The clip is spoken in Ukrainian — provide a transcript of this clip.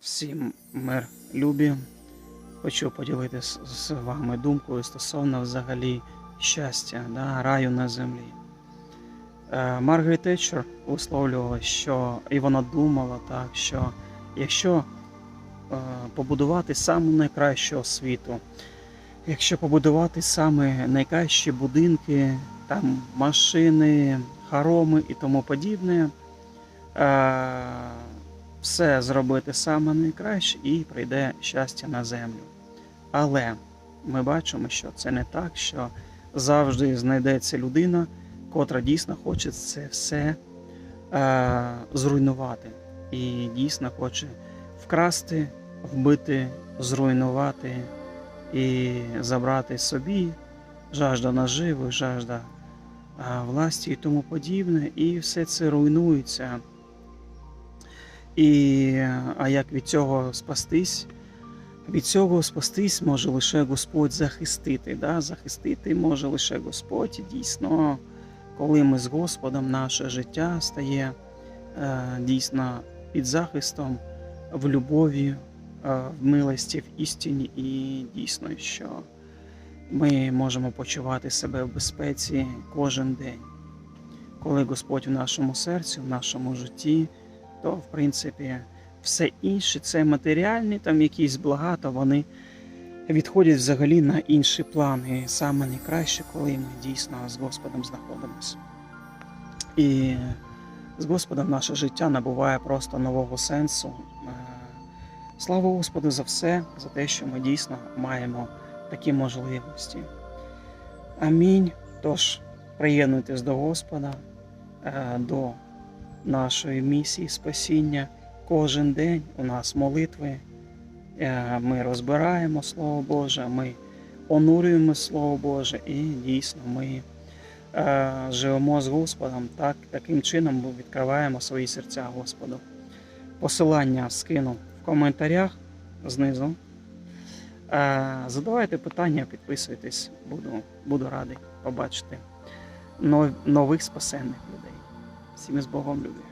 Всім мир любі. Хочу поділитися з вами думкою стосовно взагалі щастя, да, раю на землі. Е, Маргарет Тетчер висловлювала, що і вона думала так, що якщо е, побудувати саму найкращу освіту, якщо побудувати саме найкращі будинки, там машини, хароми і тому подібне, е, все зробити саме найкраще і прийде щастя на землю. Але ми бачимо, що це не так, що завжди знайдеться людина, котра дійсно хоче це все е, зруйнувати. І дійсно хоче вкрасти, вбити, зруйнувати і забрати собі жажда наживи, жажда е, власті і тому подібне. І все це руйнується. І, а як від цього спастись? Від цього спастись може лише Господь захистити. Да? Захистити може лише Господь. Дійсно, коли ми з Господом, наше життя стає е, дійсно під захистом в любові, е, в милості, в істині, і дійсно, що ми можемо почувати себе в безпеці кожен день. Коли Господь в нашому серці, в нашому житті, то в принципі все інше, це матеріальні, там якісь блага, вони відходять взагалі на інші плани. Саме найкраще, коли ми дійсно з Господом знаходимося. І з Господом наше життя набуває просто нового сенсу. Е, Слава Господу за все, за те, що ми дійсно маємо такі можливості. Амінь. Тож, приєднуйтесь до Господа, е, до нашої місії спасіння. Кожен день у нас молитви. Е, Ми розбираємо Слово Боже, ми онурюємо Слово Боже, і дійсно ми е, живемо з Господом. Так, таким чином відкриваємо свої серця Господу. Посилання скину в коментарях знизу. Е, Задавайте питання, підписуйтесь, буду, буду радий побачити нових спасенних людей. Всім з Богом любі.